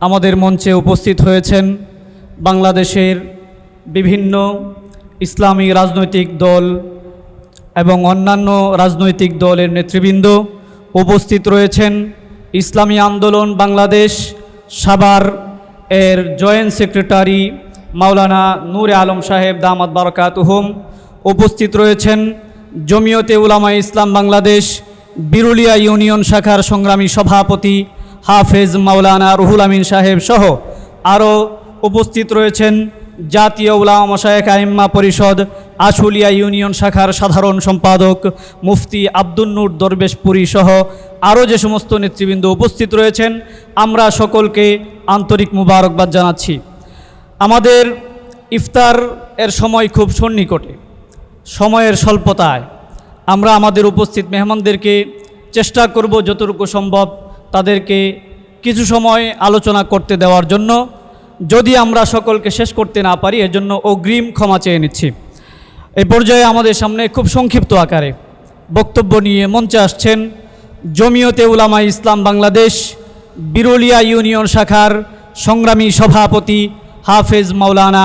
আমাদের মঞ্চে উপস্থিত হয়েছেন বাংলাদেশের বিভিন্ন ইসলামী রাজনৈতিক দল এবং অন্যান্য রাজনৈতিক দলের নেতৃবৃন্দ উপস্থিত রয়েছেন। ইসলামী আন্দোলন বাংলাদেশ সাভার এর জয়েন্ট সেক্রেটারি মাওলানা নূরে আলম সাহেব দামাত বারকাতুহুম উপস্থিত রয়েছেন। জমিয়তে উলামা ইসলাম বাংলাদেশ, বিরুলিয়া ইউনিয়ন শাখার সংগ্রামী সভাপতি হাফেজ মাওলানা রুহুল আমিন সাহেব সহ আরও উপস্থিত রয়েছেন জাতীয় উলামা শায়েখ আইম্মা পরিষদ আশুলিয়া ইউনিয়ন শাখার সাধারণ সম্পাদক মুফতি আব্দুল নূর দরবেশপুরী সহ আরও যে সমস্ত নেতৃবৃন্দ উপস্থিত রয়েছেন, আমরা সকলকে আন্তরিক মুবারকবাদ জানাচ্ছি। আমাদের ইফতার এর সময় খুব সন্নিকটে, সময়ের স্বল্পতায়। আমরা আমাদের উপস্থিত মেহমানদেরকে চেষ্টা করব যতটুকু সম্ভব তাদেরকে কিছু সময় আলোচনা করতে দেওয়ার জন্য। যদি আমরা সকলকে শেষ করতে না পারি, এজন্য অগ্রিম ক্ষমা চেয়ে নিচ্ছি। এই পর্যায়ে আমাদের সামনে খুব সংক্ষিপ্ত আকারে বক্তব্য নিয়ে মঞ্চে আসছেন জমিয়তে উলামা ইসলাম বাংলাদেশ, বিরুলিয়া ইউনিয়ন শাখার সংগ্রামী সভাপতি হাফেজ মাওলানা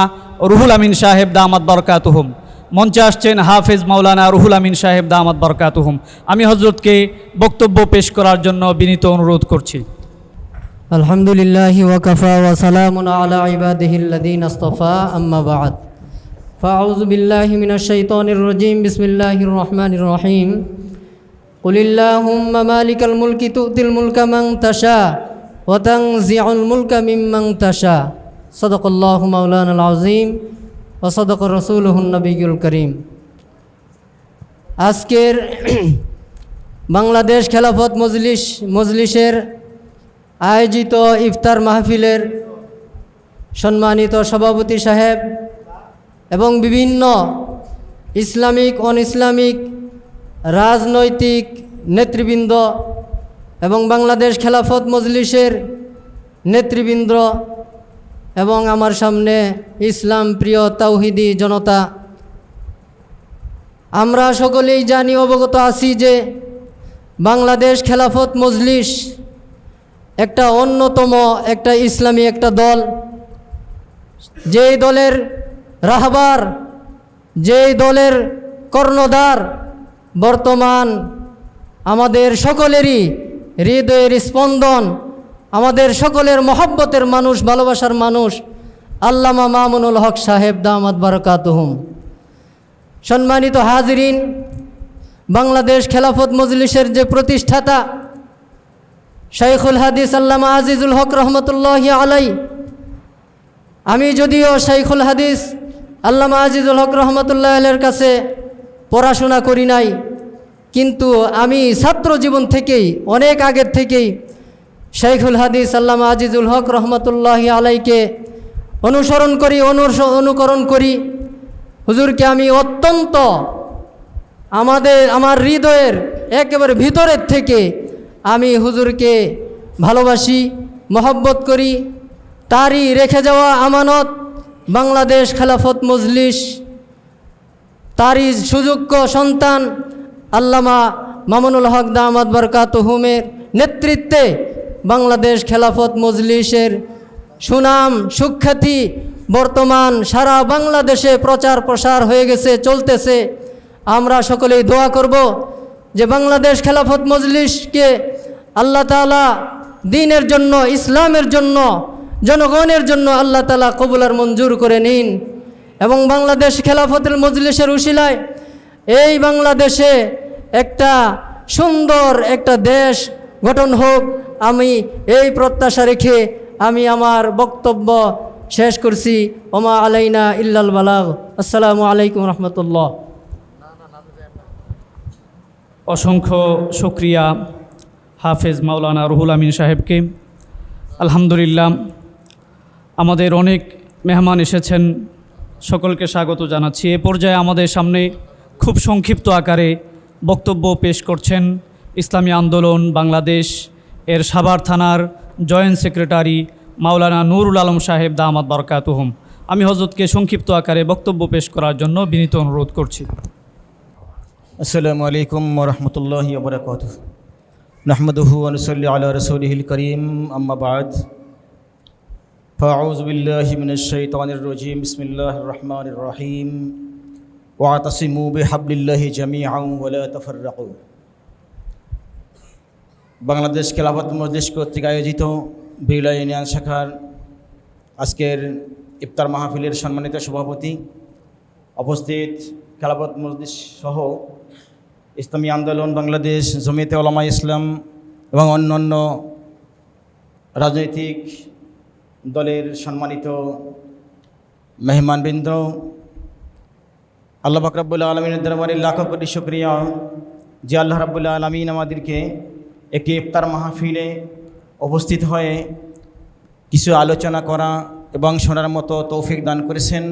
রুহুল আমিন সাহেব, দামাত বরকাতুহুম। মঞ্চে আসছেন হাফেজ মাওলানা রুহুল আমিন সাহেব দামাত বরকাতুহুম আমি হজরতকে বক্তব্য পেশ করার জন্য বিনীত অনুরোধ করছি الحمد لله وكفى وسلام على عباده الذين اصطفى أما بعد فأعوذ بالله من الشيطان الرجيم بسم الله الرحمن الرحيم قل اللهم مالك الملك تؤتي الملك من تشاء وتنزع الملك ممن تشاء صدق الله مولانا العظيم ওসদক রসুল হুন্নবিগুল করিম আজকের বাংলাদেশ খেলাফত মজলিস, মজলিসের আয়োজিত ইফতার মাহফিলের সম্মানিত সভাপতি সাহেব এবং বিভিন্ন ইসলামিক অন ইসলামিক রাজনৈতিক নেতৃবৃন্দ এবং বাংলাদেশ খেলাফত মজলিসের নেতৃবৃন্দ এবং আমার সামনে ইসলাম প্রিয় তাওহিদি জনতা, আমরা সকলেই জানি, অবগত আছি যে বাংলাদেশ খেলাফত মজলিস একটা অন্যতম একটা ইসলামী একটা দল। যেই দলের রাহবার, যেই দলের কর্ণধার বর্তমান আমাদের সকলেরই হৃদয়ের স্পন্দন আমাদের সকলের মহব্বতের মানুষ, ভালোবাসার মানুষ, আল্লামা মামুনুল হক সাহেব দামাদ বারকাতহুম। সম্মানিত হাজরিন, বাংলাদেশ খেলাফত মজলিসের যে প্রতিষ্ঠাতা শাইখুল হাদিস আল্লামা আজিজুল হক রহমতুল্লাহ আলাই আমি যদিও শাইখুল হাদিস আল্লামা আজিজুল হক রহমতুল্লাহ আলের কাছে পড়াশোনা করি নাই, কিন্তু আমি ছাত্র জীবন থেকেই, অনেক আগের থেকেই শাইখুল হাদিস আল্লামা আজিজুল হক রহমতুল্লাহ আলাইকে অনুসরণ করি অনুকরণ করি। হুজুরকে আমি অত্যন্ত আমাদের, আমার হৃদয়ের একেবারে ভিতরের থেকে আমি হুজুরকে ভালোবাসি, মহব্বত করি। তারই রেখে যাওয়া আমানত বাংলাদেশ খেলাফত মজলিস, তারই সুযোগ্য সন্তান আল্লামা মামুনুল হক দামাদ বরকাত হুমের নেতৃত্বে বাংলাদেশ খেলাফত মজলিসের সুনাম সুখ্যাতি বর্তমান সারা বাংলাদেশে প্রচার প্রসার হয়ে গেছে, চলতেছে। আমরা সকলেই দোয়া করব যে বাংলাদেশ খেলাফত মজলিসকে আল্লাহ তালা দিনের জন্য, ইসলামের জন্য, জনগণের জন্য আল্লাহ তালা কবুলার মঞ্জুর করে নিন এবং বাংলাদেশ খেলাফতের মজলিসের উশিলায় এই বাংলাদেশে একটা সুন্দর একটা দেশ গঠন হোক। আমি এই প্রত্যাশা রেখে আমি আমার বক্তব্য শেষ করছি। ওমা আলাইনা ইল্লাল বালাগ। আসসালামু আলাইকুম রহমতুল্লাহ। অসংখ্য শুক্রিয়া হাফেজ মাওলানা রুহুল আমিন সাহেবকে। আলহামদুলিল্লাহ, আমাদের অনেক মেহমান এসেছেন, সকলকে স্বাগত জানাচ্ছি। এ পর্যায়ে আমাদের সামনে খুব সংক্ষিপ্ত আকারে বক্তব্য পেশ করছেন ইসলামী আন্দোলন, বাংলাদেশ এর সাভার থানার জয়েন্ট সেক্রেটারি মাওলানা নুরুল আলম সাহেব দামাত বরকাতুহম আমি হজরতকে সংক্ষিপ্ত আকারে বক্তব্য পেশ করার জন্য বিনীত অনুরোধ করছি আসসালামু আলাইকুম ওরহমতুল্লাহি ওবরাকাত নহমদহু আনসল্লি আলা রসুলহিল করিম আম্মা বাদ فأعوذ بالله من الشيطان الرجيم بسم الله الرحمن الرحيم واعتصموا بحبل الله جميعا ولا تفرقوا বাংলাদেশ খেলাফত মজলিস কর্তৃক আয়োজিত বিড়লা ইউনিয়ন শাখার আজকের ইফতার মাহফিলের সম্মানিত সভাপতি উপস্থিত খেলাফত মজলিস সহ ইসলামী আন্দোলন, বাংলাদেশ জমিয়তে ওলামা ইসলাম এবং অন্যান্য রাজনৈতিক দলের সম্মানিত মেহমানবৃন্দ, আল্লাহ বাকরাবুল্লাহ আলমিনের দরবারে লাখো কোটি শুক্রিয়া। যে আল্লাহ রাবুল্লাহ আলমিন আমাদেরকে একটি ইফতার মাহফিলে উপস্থিত হয়ে কিছু আলোচনা করা এবং শোনার মতো তৌফিক দান করেছেন।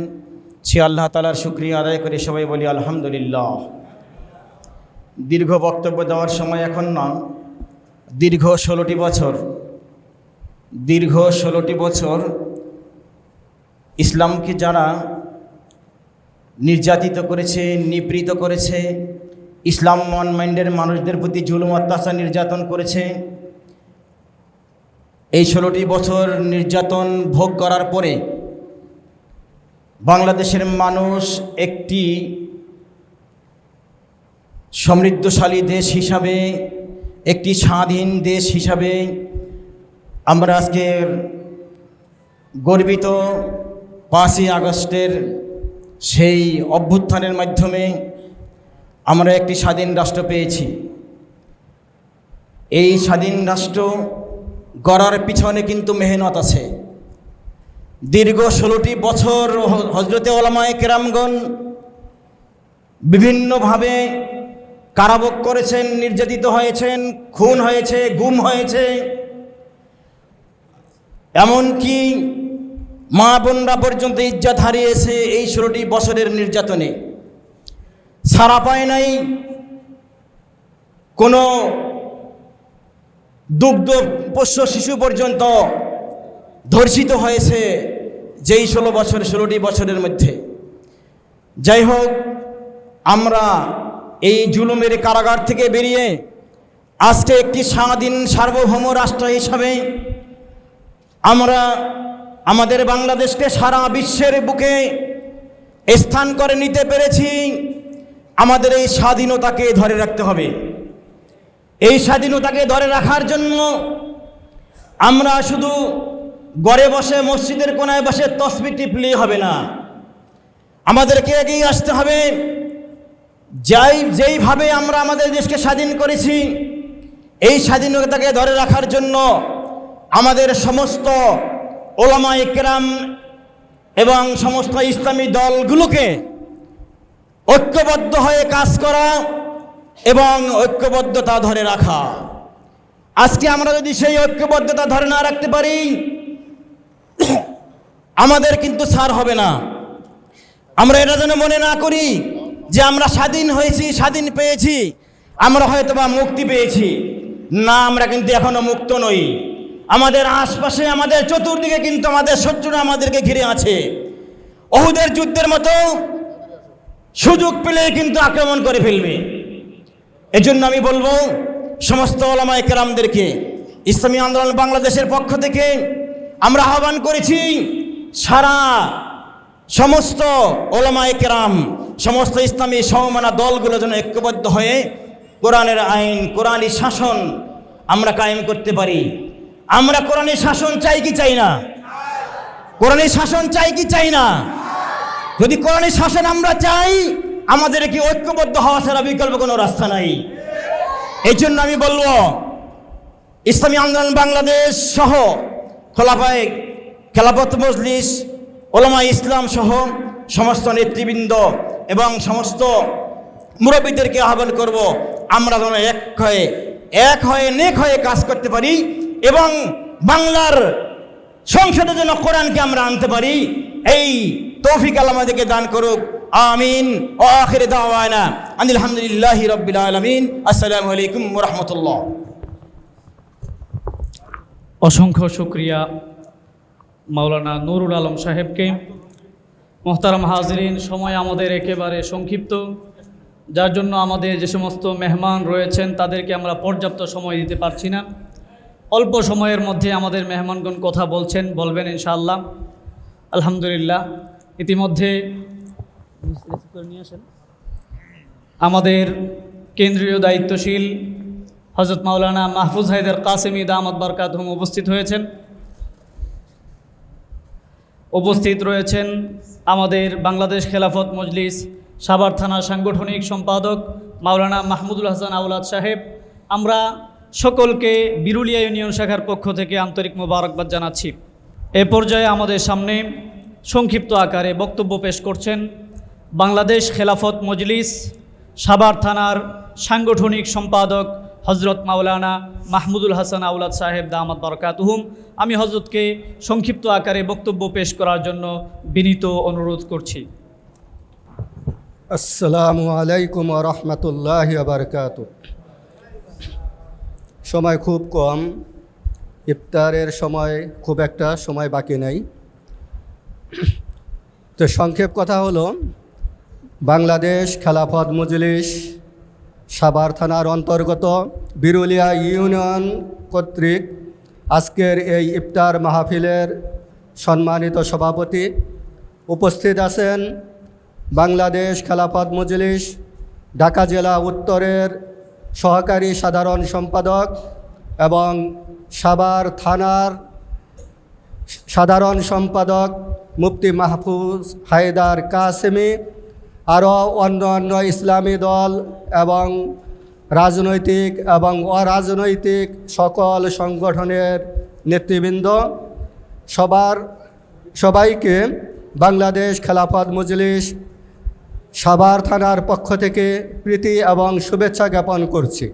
সে আল্লাহ তালার শুক্রিয়া আদায় করে সবাই বলি আলহামদুলিল্লাহ। দীর্ঘ বক্তব্য দেওয়ার সময় এখন না দীর্ঘ ষোলোটি বছর, দীর্ঘ ষোলোটি বছর ইসলামকে যারা নির্যাতিত করেছে, নিপীড়িত করেছে ইসলাম মন মাইন্ডের মানুষদের প্রতি জুলুম, অত্যাচার, নির্যাতন করেছে। এই ষোলোটি বছর নির্যাতন ভোগ করার পরে বাংলাদেশের মানুষ একটি সমৃদ্ধশালী দেশ হিসাবে, একটি স্বাধীন দেশ হিসাবে আমরা আজকের গর্বিত পাঁচই আগস্টের সেই অভ্যুত্থানের মাধ্যমে আমরা একটি স্বাধীন রাষ্ট্র পেয়েছি। এই স্বাধীন রাষ্ট্র গড়ার পিছনে কিন্তু মেহনত আছে। দীর্ঘ ষোলোটি বছর হজরতে ওলামায় কেরামগণ বিভিন্নভাবে কারাভোগ করেছেন, নির্যাতিত হয়েছেন, খুন হয়েছে, গুম হয়েছে। এমনকি মা বোনরা পর্যন্ত ইজ্জত হারিয়েছে এই ষোলোটি বছরের নির্যাতনে। সারা পায় নাই। কোনো দুগ্ধ পোষ্য শিশু পর্যন্ত ধর্ষিত হয়েছে যেই ষোলো বছর, ষোলোটি বছরের মধ্যে। যাই হোক, আমরা এই জুলুমের কারাগার থেকে বেরিয়ে আজকে একটি স্বাধীন সার্বভৌম রাষ্ট্র হিসাবে আমরা আমাদের বাংলাদেশকে সারা বিশ্বের বুকে স্থান করে নিতে পেরেছি। আমাদের এই স্বাধীনতাকে ধরে রাখতে হবে। এই স্বাধীনতাকে ধরে রাখার জন্য আমরা শুধু গড়ে বসে মসজিদের কোনায় বসে তসবি টিপলে হবে না। আমাদেরকে এগিয়ে আসতে হবে। যাই, যেইভাবে আমরা আমাদের দেশকে স্বাধীন করেছি, এই স্বাধীনতাকে ধরে রাখার জন্য আমাদের সমস্ত ওলামা ইকরাম এবং সমস্ত ইসলামী দলগুলোকে ঐক্যবদ্ধ হয়ে কাজ করা এবং ঐক্যবদ্ধতা ধরে রাখা। আজকে আমরা যদি সেই ঐক্যবদ্ধতা ধরে না রাখতে পারি, আমাদের কিন্তু ছাড় হবে না। আমরা এটা যেন মনে না করি যে আমরা স্বাধীন হয়েছি, স্বাধীন পেয়েছি, আমরা হয়তো বা মুক্তি পেয়েছি। না, আমরা কিন্তু এখনও মুক্ত নই। আমাদের আশপাশে, আমাদের চতুর্দিকে কিন্তু আমাদের শত্রুরা আমাদেরকে ঘিরে আছে। অহুদের যুদ্ধের মতো সুযোগ পেলে কিন্তু আক্রমণ করে ফেলবে। এজন্য আমি বলব, সমস্ত ওলামায় কেরামদেরকে ইসলামী আন্দোলন বাংলাদেশের পক্ষ থেকে আমরা আহ্বান করেছি, সারা সমস্ত ওলামায় কেরাম সমস্ত ইসলামী সমমানা দলগুলো যেন ঐক্যবদ্ধ হয়ে কোরআনের আইন, কোরআনী শাসন আমরা কায়েম করতে পারি। আমরা কোরআনের শাসন চাই কি চাই না? কোরআনের শাসন চাই কি চাই না? যদি কোরআনের শাসন আমরা চাই, আমাদের কি ঐক্যবদ্ধ হওয়া ছাড়া বিকল্প কোনো রাস্তা নাই। এই জন্য আমি বলব, ইসলামী আন্দোলন বাংলাদেশ সহ খোলাফায় খেলাপথ মজলিস ওলামা ইসলাম সহ সমস্ত নেতৃবৃন্দ এবং সমস্ত মুরব্বীদেরকে আহ্বান করব, আমরা যেন এক হয়ে এক হয়ে, নেক হয়ে কাজ করতে পারি এবং বাংলার সংসদে যেন কোরআনকে আমরা আনতে পারি, এই তৌফিক আল্লাহ আমাদেরকে দান করুক। আমিন। ও আখির দাওয়ানা। আলহামদুলিল্লাহ রবিল আলমিন। আসসালামু আলাইকুম রহমতুল্লাহ। অসংখ্য শুক্রিয়া মাওলানা নুরুল আলম সাহেবকে। মোহতারাম হাজরিন, সময় আমাদের একেবারে সংক্ষিপ্ত। যার জন্য আমাদের যে সমস্ত মেহমান রয়েছেন, তাদেরকে আমরা পর্যাপ্ত সময় দিতে পারছি না। অল্প সময়ের মধ্যে আমাদের মেহমানগণ কথা বলছেন, বলবেন ইনশাআল্লাহ। আলহামদুলিল্লাহ। ইতিমধ্যে আমাদের কেন্দ্রীয় দায়িত্বশীল হজরত মাওলানা মাহফুজ হায়দার কাসেমি দামদ বরকাতহুম উপস্থিত হয়েছেন। উপস্থিত রয়েছেন আমাদের বাংলাদেশ খেলাফত মজলিস সাভার থানা সাংগঠনিক সম্পাদক মাওলানা মাহমুদুল হাসান আউলাদ সাহেব। আমরা সকলকে বিরুলিয়া ইউনিয়ন শাখার পক্ষ থেকে আন্তরিক মোবারকবাদ জানাচ্ছি। এ পর্যায়ে আমাদের সামনে সংক্ষিপ্ত আকারে বক্তব্য পেশ করছেন বাংলাদেশ খেলাফত মজলিস, সাভার থানার সাংগঠনিক সম্পাদক হজরত মাওলানা মাহমুদুল হাসান আউলাদ সাহেব দামাদ বরকাতুহুম। আমি হজরতকে সংক্ষিপ্ত আকারে বক্তব্য পেশ করার জন্য বিনীত অনুরোধ করছি। আসসালামু আলাইকুম রহমতুল্লাহ বারকাত সময় খুব কম, ইফতারের সময় খুব একটা সময় বাকি নেই। তো সংক্ষেপ কথা হলো, বাংলাদেশ খেলাফত মজলিস সাভার থানার অন্তর্গত বিরুলিয়া ইউনিয়ন কর্তৃক আজকের এই ইফতার মাহফিলের সম্মানিত সভাপতি উপস্থিত আছেন বাংলাদেশ খেলাফত মজলিস ঢাকা জেলা উত্তরের সহকারী সাধারণ সম্পাদক এবং সাভার থানার সাধারণ সম্পাদক মুফতি মাহফুজ হায়দার কাসেমি, আরও অন্য অন্য ইসলামী দল এবং রাজনৈতিক এবং অরাজনৈতিক সকল সংগঠনের নেতৃবৃন্দ, সবার সবাইকে বাংলাদেশ খেলাফত মজলিস সাভার থানার পক্ষ থেকে প্রীতি এবং শুভেচ্ছা জ্ঞাপন করছি।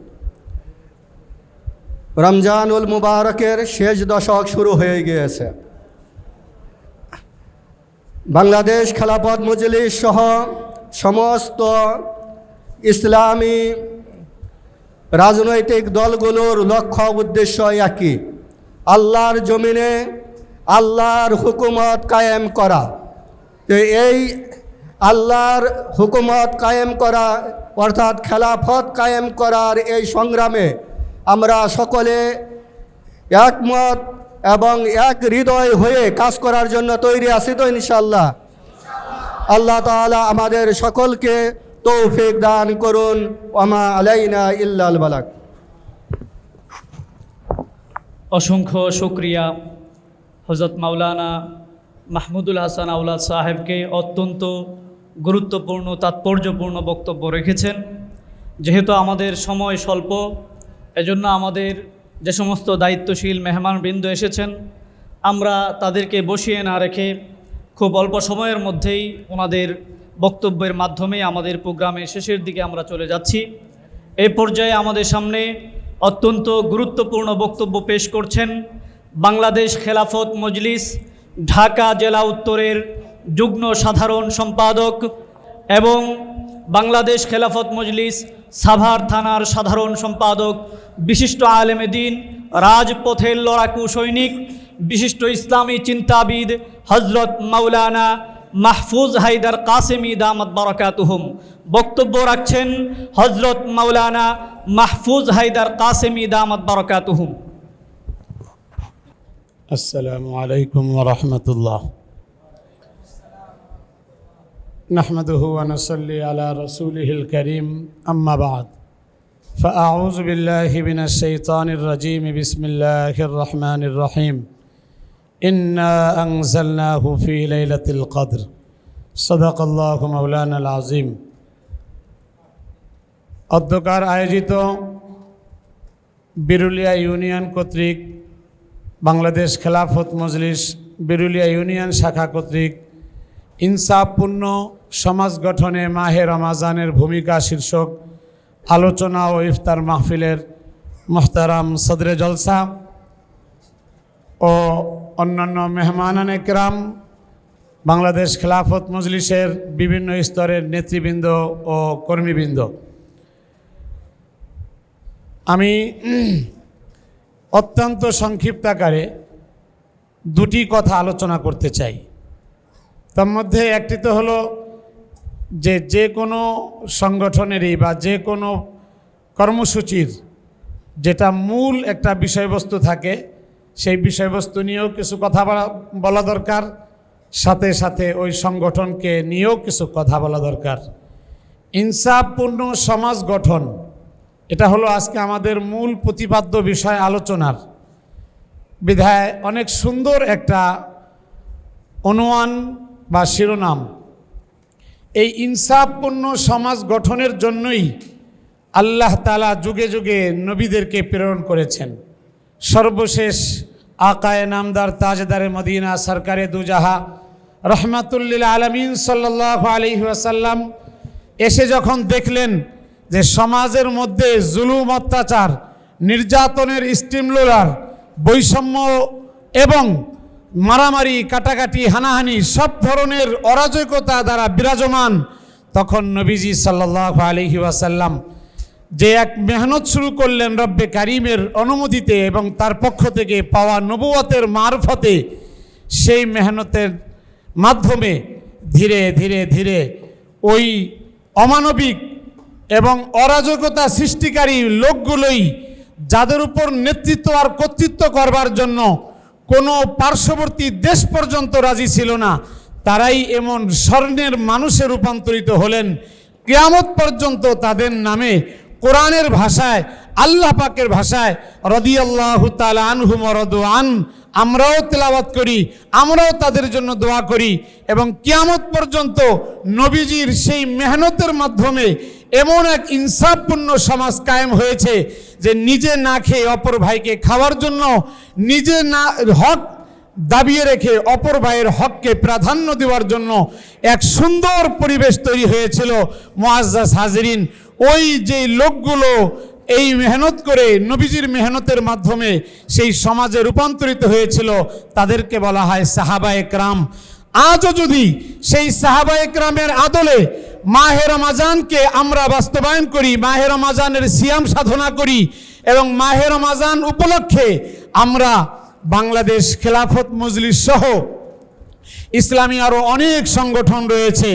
রমজানুল মুবারকের শেষ দশক শুরু হয়ে গিয়েছে। বাংলাদেশ খেলাপথ মজলিস সহ সমস্ত ইসলামী রাজনৈতিক দলগুলোর লক্ষ্য উদ্দেশ্য একই। আল্লাহর জমিনে আল্লাহর হুকুমত কায়েম করা। তো এই আল্লাহর হুকুমত কায়েম করা, অর্থাৎ খেলাফত কায়েম করার এই সংগ্রামে আমরা সকলে একমত এবং এক হৃদয় হয়ে কাজ করার জন্য তৈরি আছি তো ইনশাল্লাহ আল্লাহ তাআলা আমাদের সকলকে তৌফিক দান করুন। ওমা আলাইনা ইল্লাল বালাক। অসংখ্য শুক্রিয়া হজরত মাওলানা মাহমুদুল হাসান আউলাদ সাহেবকে অত্যন্ত গুরুত্বপূর্ণ, তাৎপর্যপূর্ণ বক্তব্য রেখেছেন। যেহেতু আমাদের সময় স্বল্প, এজন্য আমাদের যে সমস্ত দায়িত্বশীল মেহমানবৃন্দ এসেছেন, আমরা তাদেরকে বসিয়ে না রেখে খুব অল্প সময়ের মধ্যেই ওনাদের বক্তব্যের মাধ্যমে আমাদের প্রোগ্রামের শেষের দিকে আমরা চলে যাচ্ছি। এই পর্যায়ে আমাদের সামনে অত্যন্ত গুরুত্বপূর্ণ বক্তব্য পেশ করছেন বাংলাদেশ খেলাফত মজলিস, ঢাকা জেলা উত্তরের যুগ্ম সাধারণ সম্পাদক এবং বাংলাদেশ খেলাফত মজলিস সাভার থানার সাধারণ সম্পাদক, বিশিষ্ট আলেম দিন, রাজপথের লড়াকু সৈনিক, বিশিষ্ট ইসলামী চিন্তাবিদ হজরত মাওলানা মাহফুজ হায়দার কাসেমি দামত বারাকাতুহুম। বক্তব্য রাখছেন হজরত মাওলানা মাহফুজ হায়দার কাসেমি দামত বারাকাতুহুম। আসসালামু আলাইকুম রহমতুল্লাহ। نحمده ونصلي على رسوله الكريم أما بعد فأعوذ بالله من الشيطان الرجيم بسم الله الرحمن الرحيم إنا أنزلناه في ليلة القدر صدق الله مولانا العظيم অধ্যকার আয়োজিত বিরুলিয়া ইউনিয়ন কর্তৃক বাংলাদেশ খেলাফত মজলিস বিরুলিয়া ইউনিয়ন শাখা কর্তৃক ইনসাফপূর্ণ সমাজ গঠনে মাহে রমাজানের ভূমিকা শীর্ষক আলোচনা ও ইফতার মাহফিলের মোহতারাম সদরে জলসা ও অন্যান্য মেহমানান একরাম, বাংলাদেশ খেলাফত মজলিসের বিভিন্ন স্তরের নেতৃবৃন্দ ও কর্মীবৃন্দ। আমি অত্যন্ত সংক্ষিপ্ত আকারে দুটি কথা আলোচনা করতে চাই। তার মধ্যে একটি তো হলো যে যে কোনো সংগঠনেরই বা যে কোনো কর্মসূচির যেটা মূল একটা বিষয়বস্তু থাকে, সেই বিষয়বস্তু নিয়েও কিছু কথা বলা- দরকার। সাথে সাথে ওই সংগঠনকে নিয়েও কিছু কথা বলা দরকার। ইনসাফপূর্ণ সমাজ গঠন, এটা হলো আজকে আমাদের মূল প্রতিপাদ্য বিষয় আলোচনার। বিধায় অনেক সুন্দর একটা অনুমান বা শিরোনাম এই ইনসাফপূর্ণ সমাজ গঠনের জন্যই আল্লাহ তালা যুগে যুগে নবীদেরকে প্রেরণ করেছেন। সর্বশেষ আকায় নামদার তাজদারে মদিনা সরকারে দুজাহা রহমাতুল্লিল আলমিন সাল্লাহ আলহি আসাল্লাম এসে যখন দেখলেন যে সমাজের মধ্যে জুলুম, অত্যাচার, নির্যাতনের স্টিমলোলার বৈষম্য এবং মারামারি, কাটাকাটি, হানাহানি সব ধরনের অরাজকতা দ্বারা বিরাজমান। তখন নবীজি সাল্লাহ আলহি ওয়াসাল্লাম যে এক মেহনত শুরু করলেন রব্বে কারিমের অনুমতিতে এবং তার পক্ষ থেকে পাওয়া নবুয়তের মারফতে, সেই মেহনতের মাধ্যমে ধীরে ধীরে ধীরে ওই অমানবিক এবং অরাজকতা সৃষ্টিকারী লোকগুলোই যাদের উপর নেতৃত্ব আর কর্তৃত্ব করবার জন্য কোনো পার্শ্ববর্তী দেশ পর্যন্ত রাজি ছিল না। তারাই এমন স্বর্ণের মানুষে রূপান্তরিত হলেন। কেয়ামত পর্যন্ত তাদের নামে কোরআনের ভাষায়, আল্লাহ পাকের ভাষায়, রদিয়াল্লাহ তালা আনহু মরদ আন আমরাও তেলাওয়াত করি, আমরাও তাদের জন্য দোয়া করি এবং কিয়ামত পর্যন্ত নবীজির সেই মেহনতের মাধ্যমে এমন এক ইনসাফপূর্ণ সমাজ কায়েম হয়েছে যে নিজে না খেয়ে অপর ভাইকে খাওয়ার জন্য, নিজে না, হক দাবিয়ে রেখে অপর ভাইয়ের হককে প্রাধান্য দেওয়ার জন্য এক সুন্দর পরিবেশ তৈরি হয়েছিল মোয়াজ্জাজ হাজরিন। ওই যে লোকগুলো এই মেহনত করে নবীজির মেহনতের মাধ্যমে সেই সমাজে রূপান্তরিত হয়েছিল, তাদেরকে বলা হয় সাহাবা একরাম। আজও যদি সেই সাহাবা একরামের আদলে মাহে রমাজানকে আমরা বাস্তবায়ন করি, মাহে রমাজানের সিয়াম সাধনা করি এবং মাহে রমাজান উপলক্ষে আমরা বাংলাদেশ খেলাফত মজলিস সহ ইসলামী আরও অনেক সংগঠন রয়েছে,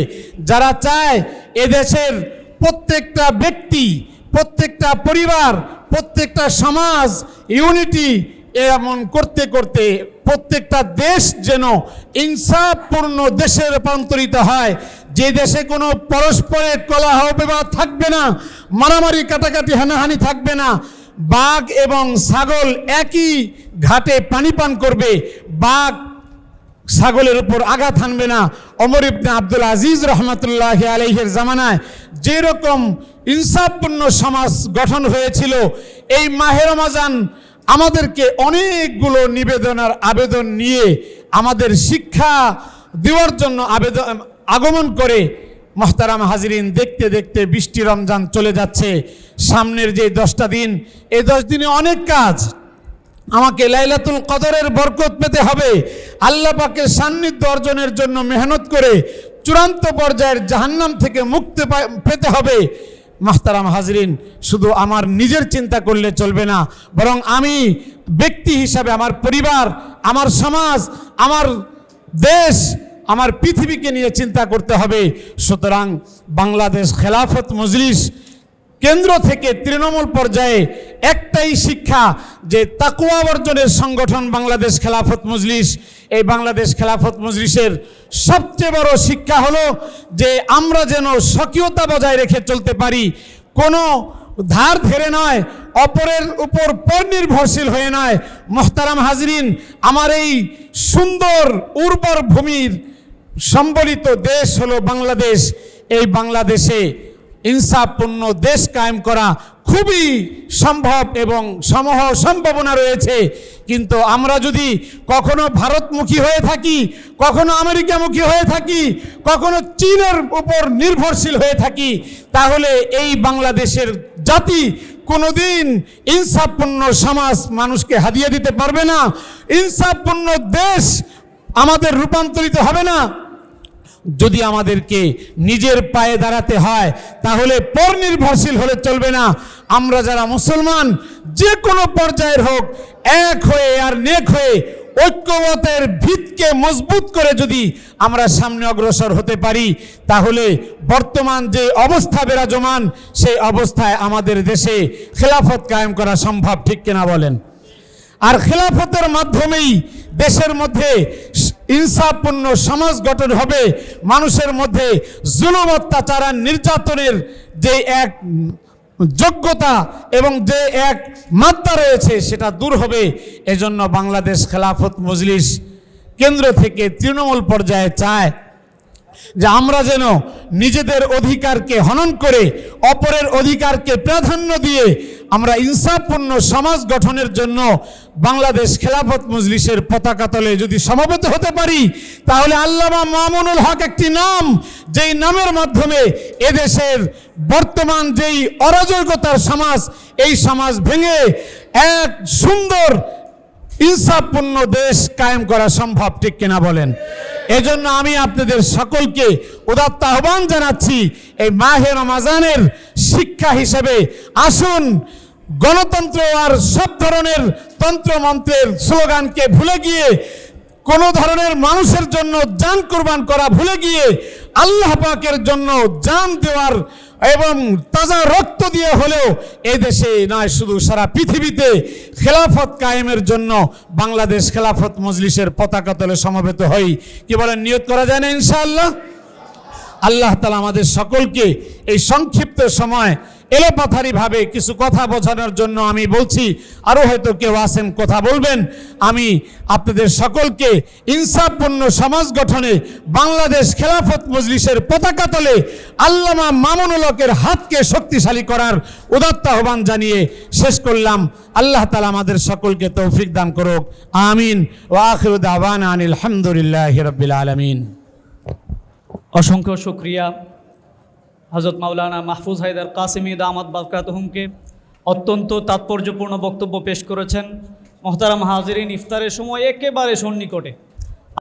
যারা চায় এদেশের প্রত্যেকটা ব্যক্তি প্রত্যেকটা পরিবার, প্রত্যেকটা সমাজ, ইউনিটি এমন করতে করতে প্রত্যেকটা দেশ যেন ইনসাফপূর্ণ দেশে রূপান্তরিত হয়। যে দেশে কোনো পরস্পরের কলহ বিবাদ থাকবে না, মারামারি, কাটাকাটি, হানাহানি থাকবে না, বাঘ এবং ছাগল একই ঘাটে পানি পান করবে। বাঘ ছাগলের উপর আঘাত হানবে না। অমর ইবনে আব্দুল আজিজ রহমতুল্লাহ আলহের জামানায় যেরকম ইনসাফপূর্ণ সমাজ গঠন হয়েছিল, এই মাহের রমাজান আমাদেরকে অনেকগুলো নিবেদনার আবেদন নিয়ে আমাদের শিক্ষা দেওয়ার জন্য আবেদন, আগমন করে মোহতারাম হাজিরিন, দেখতে দেখতে বৃষ্টি রমজান চলে যাচ্ছে। সামনের যে দশটা দিন, এই দশ দিনে অনেক কাজ আমাকে লাইলাতুল কদরের বরকত পেতে হবে। আল্লাহ সান্নিধ্য অর্জনের জন্য মেহনত করে চূড়ান্ত পর্যায়ের জাহান্নাম থেকে মুক্তি পেতে হবে। মাহতারাম হাজরিন, শুধু আমার নিজের চিন্তা করলে চলবে না, বরং আমি ব্যক্তি হিসাবে আমার পরিবার, আমার সমাজ, আমার দেশ, আমার পৃথিবীকে নিয়ে চিন্তা করতে হবে। সুতরাং বাংলাদেশ খেলাফত মজলিস কেন্দ্র থেকে তৃণমূল পর্যায়ে একটাই শিক্ষা যে তাকুয়া অর্জনের সংগঠন বাংলাদেশ খেলাফত মজলিস। এই বাংলাদেশ খেলাফত মজলিসের সবচেয়ে বড় শিক্ষা হলো যে আমরা যেন স্বকীয়তা বজায় রেখে চলতে পারি। কোনো ধার ধরে নয়, অপরের উপর পরনির্ভরশীল হয়ে নয়। মোহতারাম হাজরিন, আমার এই সুন্দর, উর্বর ভূমির সম্বলিত দেশ হলো বাংলাদেশ। এই বাংলাদেশে ইনসাফপূর্ণ দেশ কায়েম করা খুবই সম্ভব এবং সমহ সম্ভাবনা রয়েছে। কিন্তু আমরা যদি কখনো ভারতমুখী হয়ে থাকি, কখনো আমেরিকামুখী হয়ে থাকি, কখনো চীনের উপর নির্ভরশীল হয়ে থাকি, তাহলে এই বাংলাদেশের জাতি কোনোদিন ইনসাফপূর্ণ সমাজ মানুষকে হাদিয়ে দিতে পারবে না। ইনসাফপূর্ণ দেশ আমাদের রূপান্তরিত হবে না। যদি আমাদেরকে নিজের পায়ে দাঁড়াতে হয়, তাহলে পর নির্ভরশীল হলে চলবে না। আমরা যারা মুসলমান, যে কোনো পর্যায়ের হোক, এক হয়ে আর নেক হয়ে ঐক্যমতের ভিতকে মজবুত করে যদি আমরা সামনে অগ্রসর হতে পারি, তাহলে বর্তমান যে অবস্থা বিরাজমান, সেই অবস্থায় আমাদের দেশে খেলাফত কায়েম করা সম্ভব, ঠিক কিনা বলেন? আর খেলাফতের মাধ্যমেই দেশের মধ্যে ইনসাফপূর্ণ সমাজ গঠন হবে, মানুষের মধ্যে জুলুম, অত্যাচার আর নির্যাতনের যে এক যোগ্যতা এবং যে এক মাত্রা রয়েছে সেটা দূর হবে। এজন্য বাংলাদেশ খেলাফত মজলিস কেন্দ্র থেকে তৃণমূল পর্যায়ে চায় যে আমরা যেন নিজেদের অধিকারকে হনন করে, অপরের অধিকারকে প্রাধান্য দিয়ে আমরা ইনসাফপূর্ণ সমাজ গঠনের জন্য বাংলাদেশ খেলাফত মজলিসের পতাকা তলে যদি সমবেত হতে পারি, তাহলে আল্লামা মামুনুল হক একটি নাম, যেই নামের মাধ্যমে এদেশের বর্তমান যেই অরাজকতার সমাজ, এই সমাজ ভেঙে এক সুন্দর ইনসাফপূর্ণ দেশ কায়েম করা সম্ভব, ঠিক কিনা বলেন? এজন্য আমি আপনাদের সকলকে উদাত্ত আহ্বান জানাচ্ছি, এই মাহে রমাজানের শিক্ষা হিসেবে আসুন গণতন্ত্র আর সব ধরনের তন্ত্রমন্ত্রের স্লোগানকে ভুলে গিয়ে, কোনো ধরনের মানুষের জন্য যান কোরবান করা ভুলে গিয়ে, আল্লাহ পাকের জন্য যান দেওয়ার এবং তাজা রক্ত দিয়ে হলেও এই দেশে নয়, শুধু সারা পৃথিবীতে খেলাফত কায়েমের জন্য বাংলাদেশ খেলাফত মজলিসের পতাকা তলে সমবেত হই। কি বলেন, নিয়ত করা যায় না ইনশাআল্লাহ? আল্লাহ তালা আমাদের সকলকে এই সংক্ষিপ্ত সময় এলোপাথারিভাবে কিছু কথা বোঝানোর জন্য আমি বলছি আরও হয়তো কেউ আছেন, কথা বলবেন। আমি আপনাদের সকলকে ইনসাফপূর্ণ সমাজ গঠনে বাংলাদেশ খেলাফত মজলিসের পতাকা তলে আল্লামা মামুনুলকের হাতকে শক্তিশালী করার উদাত্ত আহ্বান জানিয়ে শেষ করলাম। আল্লাহ তালা আমাদের সকলকে তৌফিক দান করুক। আমিন। ওয়াখির দাওয়ান আনিল আলহামদুলিল্লাহ রবিল আলমিন। অসংখ্য শুক্রিয়া। হজরত মাওলানা মাহফুজ হায়দার কাসিমি দামাদ বারকাতহুমকে অত্যন্ত তাৎপর্যপূর্ণ বক্তব্য পেশ করেছেন। মোহতারাম হাজিরিন ইফতারের সময় একেবারে সন্নিকটে।